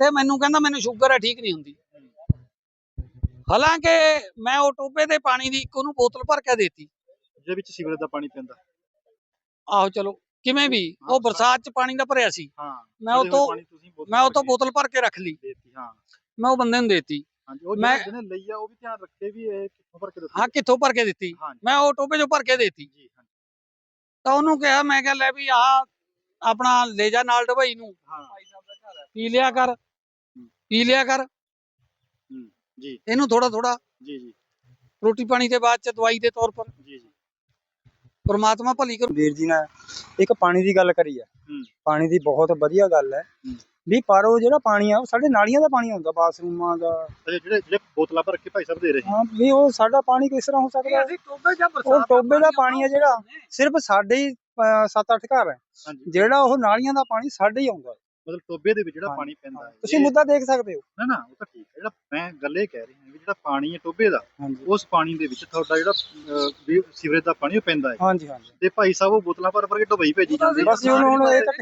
ਇੱਥੇ ਮੈਨੂੰ ਕਹਿੰਦਾ ਮੈਨੂੰ ਸ਼ੂਗਰ ਹੈ ਠੀਕ ਨਹੀਂ ਹੁੰਦੀ। ਹਾਲਾਂਕਿ ਮੈਂ ਉਹ ਟੋਬੇ ਦੇ ਪਾਣੀ ਦੀ ਇੱਕ ਉਹਨੂੰ ਬੋਤਲ ਭਰ ਕੇ ਦੇਤੀ। ਜਿਹਦੇ ਵਿੱਚ ਸੀਵਰੇਜ ਦਾ ਪਾਣੀ ਪੈਂਦਾ। ਆਹੋ ਚਲੋ ਕਿਵੇਂ ਵੀ ਉਹ ਬਰਸਾਤ ਚ ਪਾਣੀ ਦਾ ਭਰਿਆ ਸੀ। ਹਾਂ ਮੈਂ ਉਹ ਤੋਂ ਮੈਂ ਉਹ ਤੋਂ ਬੋਤਲ ਭਰ ਕੇ ਰੱਖ ਲਈ। ਦੇਤੀ ਹਾਂ। ਮੈਂ ਉਹ ਬੰਦੇ ਨੂੰ ਦੇਤੀ। ਮੈਂ- ਜਿਹਨੇ ਲਈ ਆ ਉਹ ਵੀ ਧਿਆਨ ਰੱਖੇ ਵੀ ਇਹ ਕਿੱਥੋਂ ਭਰ ਕੇ ਦਿੱਤੀ। ਹਾਂ ਕਿੱਥੋਂ ਭਰ ਕੇ ਦਿੱਤੀ। ਮੈਂ ਉਹ ਟੋਬੇ ਚੋਂ ਭਰ ਕੇ ਦੇਤੀ। ਜੀ ਤਾਂ ਉਹਨੂੰ ਕਿਹਾ ਮੈਂ ਕਿਹਾ ਲੈ ਵੀ ਆ ਆਪਣਾ ਲੈ ਜਾ ਨਾਲ ਢਵਾਈ ਨੂੰ। ਪੀ ਲਿਆ ਕਰ। ਪੀ ਲਿਆ ਕਰ। ਹੂੰ ਜੀ। ਇਹਨੂੰ ਥੋੜਾ ਥੋੜਾ ਜੀ ਜੀ। ਰੋਟੀ ਪਾਣੀ ਦੇ ਬਾਅਦ ਚ ਦਵਾਈ ਦੇ ਤੌਰ ਪਰ। ਜੀ ਜੀ। ਪ੍ਰਮਾਤਮਾ ਭਲੀ ਕਰੂ। ਵੀਰ ਜੀ ਨੇ ਇੱਕ ਪਾਣੀ ਦੀ ਗੱਲ ਕਰੀ ਹੂੰ। ਪਾਣੀ ਦੀ ਬਹੁਤ ਵਧੀਆ ਗੱਲ ਹੈ। ਵੀ ਪਰ ਉਹ ਜਿਹੜਾ ਪਾਣੀ ਆ ਉਹ ਸਾਡੇ ਨਾਲੀਆਂ ਦਾ ਪਾਣੀ ਹੁੰਦਾ ਬਾਥਰੂਮਾਂ ਦਾ। ਜਿਹੜੇ ਜਿਹੜੇ ਬੋਤਲਾਂ ਭਰ ਕੇ ਭਾਈ ਸਾਹਿਬ ਦੇ ਰਹੇ। ਹਾਂ ਵੀ ਉਹ ਸਾਡਾ ਪਾਣੀ ਕਿਸ ਤਰ੍ਹਾਂ ਹੋ ਸਕਦਾ? ਹੈ? ਅਸੀਂ ਟੋਬੇ ਜਾਂ ਉਹ ਟੋਬੇ ਦਾ ਪਾਣੀ ਹੈ ਜਿਹੜਾ ਸਿਰਫ ਸਾਡੇ ਹੀ 7-8 ਘਰ ਹੈ। ਜਿਹੜਾ ਉਹ ਨਾਲੀਆਂ ਦਾ ਪਾਣੀ ਸਾਡੇ ਹੀ ਆਉਂਦਾ। ਮਤਲਬ ਟੋਬੇ ਦੇ ਵਿੱਚ ਜਿਹੜਾ ਪਾਣੀ ਪੈਂਦਾ ਹੈ। ਤੁਸੀਂ ਮੁੱਦਾ ਦੇਖ ਸਕਦੇ ਹੋ। ਨਾ ਨਾ ਉਹ ਤਾਂ ਠੀਕ ਹੈ। ਜਿਹੜਾ ਮੈਂ ਗੱਲ ਇਹ ਕਹਿ ਰਿਹਾ ਵੀ ਜਿਹੜਾ ਪਾਣੀ ਹੈ ਟੋਬੇ ਦਾ ਉਸ ਪਾਣੀ ਦੇ ਵਿੱਚ ਤੁਹਾਡਾ ਜਿਹੜਾ ਸੀਵਰੇਜ ਦਾ ਪਾਣੀ ਉਹ ਪੈਂਦਾ ਹੈ। ਹਾਂਜੀ ਹਾਂਜੀ। ਤੇ ਭਾਈ ਸਾਹਿਬ ਉਹ ਬੋਤਲਾਂ ਭਰ ਭਰ ਕੇ ਢੋਬਈ ਭੇਜੀ ਜਾਂਦੇ ਬਸ ਹੁਣ ਇਹ ਤਾਂ